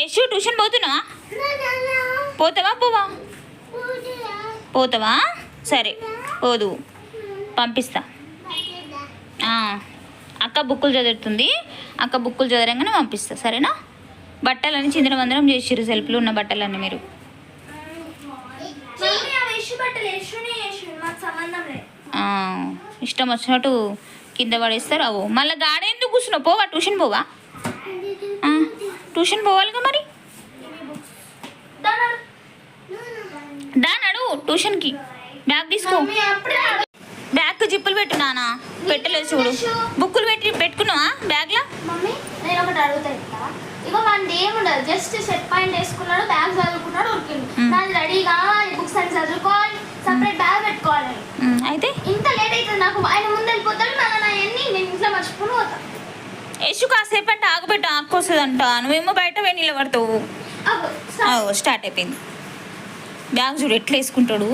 Yashu tuition పోతున్నావా? పోతావా? పోవా? పోతావా? సరే పోదు. పంపిస్తా. అక్క బుక్కులు చదువుతుంది. అక్క బుక్కులు చదవగానే పంపిస్తా సరేనా? బట్టలన్నీ చిందర వందరం చేసిర్రు సెల్ఫ్లో ఉన్న బట్టలన్నీ మీరు. ఇష్టం వచ్చినట్టు కింద పడేస్తారు అవు మళ్ళీ గాడ ఎందుకు కూర్చున్నావు? పోవా ట్యూషన్ పోవా? ట్యూషన్ పోవాలిగా మరి? దాని దా నడు ట్యూషన్కి. బ్యాగ్ తీసుకో. బ్యాగ్ జిప్పులు పెట్టు నానా. పెట్టలేదు చూడు. బుక్కులు పెట్టి పెట్టుకున్నావా బ్యాగ్లో? నేను ఒకటి అడుగుతా ఇట్లా. ఇగో మనది ఏముండదు. జస్ట్ సెట్ పాయింట్ వేసుకున్నాడు బ్యాగ్ చదువుకున్నాడు ఉరికిండు యశు కాసేపు అంటే ఆగుపెట్టు ఆకొస్తుందంట నువ్వేమో బయట పోయి నిలబడతావు. స్టార్ట్ అయిపోయింది. బ్యాగ్ చూడు ఎట్లా వేసుకుంటాడు?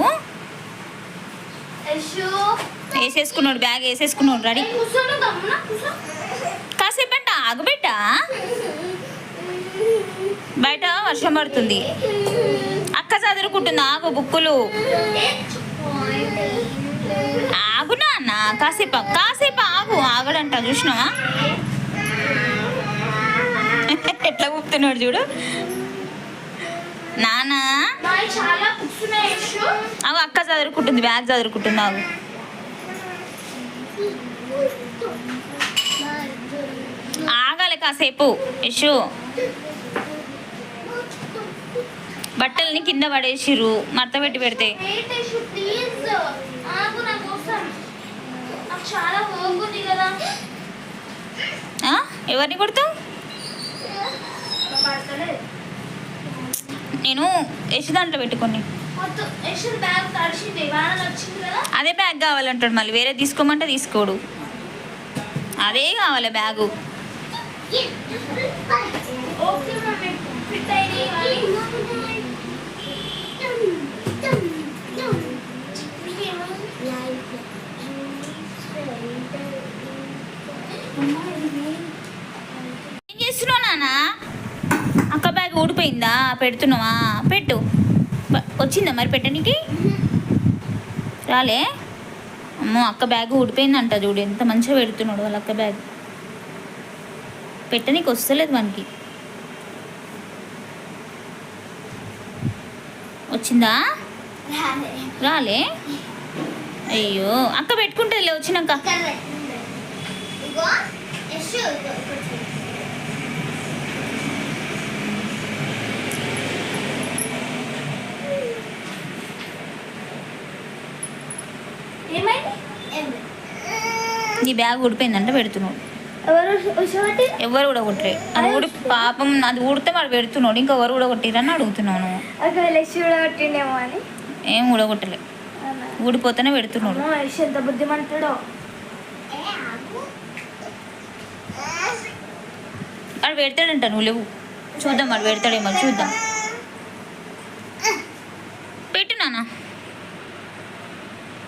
వేసేసుకున్నాడు బ్యాగ్ వేసేసుకున్నాడు రెడీ. ఏ కూర్చోను గమ్మున కూర్చో. కాసేపు అంటే ఆగుబెట్టా? బయట వర్షం పడుతుంది. అక్క చదువుకుంటుంది ఆగు బుక్కులు. ఆగు నాన్న కాసేపు. కాసేపు ఆగు ఆగడంట చూసినావా? ఎట్లా ఊపుతున్నాడు చూడు. అవు అక్క చదువుకుంటుంది బ్యాగ్ చదువుకుంటుంది ఆగు ఆగాలి కాసేపు యశు బట్టల్ని కింద పడేసిర్రు మడత పెట్టి పెడితే. వెయిట్ యశు, నేను యశు దాంట్లో పెట్టుకొని. అదే బ్యాగ్ కావాలంటాడు మళ్ళీ వేరే తీసుకోమంటే తీసుకోడు. అదే కావాలి బ్యాగు ఏం చేస్తున్నావు బ్యాగ్ ఊడిపోయిందా పెడుతున్నావా? పెట్టు. వచ్చిందా మరి పెట్టడానికి? రాలే. అమ్మో అక్క బ్యాగ్ ఊడిపోయిందంట చూడు. ఎంత మంచిగా పెడుతున్నాడు వాళ్ళ అక్క బ్యాగ్. పెట్టనీకి వస్తలేదు మనకి వచ్చిందా? రాలే. అయ్యో అక్క పెట్టుకుంటే వచ్చినాక ఇగో యశు ఏమైంది నీ బ్యాగ్ ఊడిపోయిందంట పెడుతున్నాడు ఎవరు కూడా కొట్టలే అది ఊడి పాపం అది ఊడితే వాడు పెడుతున్నాడు. ఇంకా ఎవరు కూడా కొట్టిరని అడుగుతున్నాను ఏం ఊడగొట్టలే. ఊడిపోతేనే పెడుతున్నాడు. ఎంత బుద్ధిమంతుడో. వాడు పెడతాడంట నువ్వు లేవు. చూద్దాం వాడు పెడతాడేమో చూద్దాం. పెట్టు నాన్న.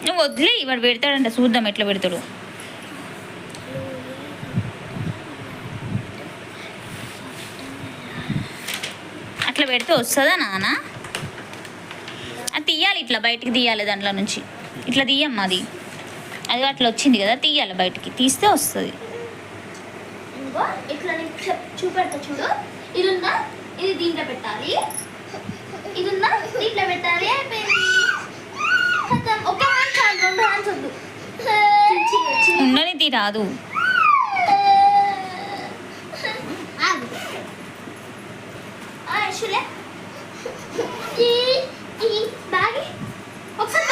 నువ్వు వదిలే వాడు పెడతాడంట చూద్దాం ఎట్లా పెడతాడు. పెడితే వస్తుందా నాన్న అది తీయాలి ఇట్లా బయటికి తీయాలి దాంట్లో నుంచి. ఇట్లా తీయమ్మా అది. అది అట్లా వచ్చింది కదా తీయాలి బయటికి. తీస్తే వస్తుంది. ఇదిగో ఇట్లా నీకు చెప్ చూపెడతా చూడు. ఇది ఉందా ఇది దీంట్లో పెట్టాలి. ఇది ఉందా దీంట్లో పెట్టాలి. అయిపోయింది. ఖతం. şöyle. İyi, iyi, bari. Oksana.